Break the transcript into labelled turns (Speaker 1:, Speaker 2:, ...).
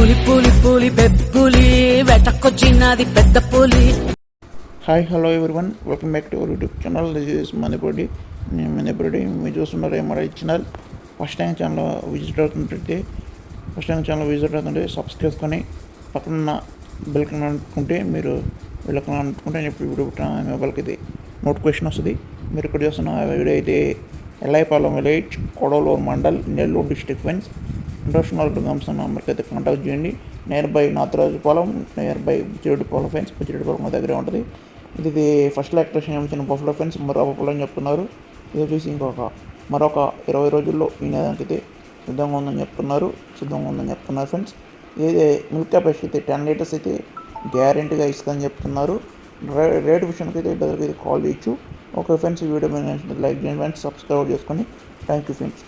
Speaker 1: పులి పులి పులి బెబ్బులి వెటకొచ్చినది పెద్ద పులి.
Speaker 2: Hi hello one welcome back to our YouTube channel. This is Manipudi నేను మనీపూడి మీరు చూస్తున్నారు MRI channel first time channel visit అవుతుంటే ఫస్ట్ టైం ఛానల్ విజిట్ అవుతుంటే సబ్స్క్రైబ్ చేసుకొని పక్కన బెల్ కన్ అనుకుంటే మీరు బెల్ అనుకుంటే నేను ఇప్పుడు వీడియో పెట్టిన మొబైల్కి ఇది నోటిఫికేషన్ వస్తుంది. మీరు ఇక్కడ చూస్తున్న వీడియో అయితే Lipalem village Kodavaluru mandal Nellore district friends international gums నెంబర్కి అయితే కాంటాక్ట్ చేయండి. Nearby Natharajupalem nearby Buchireddypalem friends Buchireddypalem మా దగ్గరే ఉంటుంది. ఇది ఫస్ట్ ఎలక్ట్రిషన్ ఏమిచ్చిన బఫ్లో ఫ్రెండ్స్ మరో పొలం అని చెప్తున్నారు. ఇది వచ్చేసి ఇంకొక మరొక ఇరవై రోజుల్లో ఈ నెలకి అయితే సిద్ధంగా ఉందని చెప్తున్నారు సిద్ధంగా ఉందని చెప్తున్నారు ఫ్రెండ్స్ ఇది మిల్క్ కెపాసిటీ అయితే టెన్ లీటర్స్ అయితే గ్యారెంటీగా ఇస్తుందని చెప్తున్నారు. రేట్ విషయానికి అయితే బెదర్కి అయితే కాల్ చేయొచ్చు. ఓకే ఫ్రెండ్స్ వీడియో మీద లైక్ చేయండి ఫ్రెండ్స్ సబ్స్క్రైబ్ చేసుకొని. Thank you friends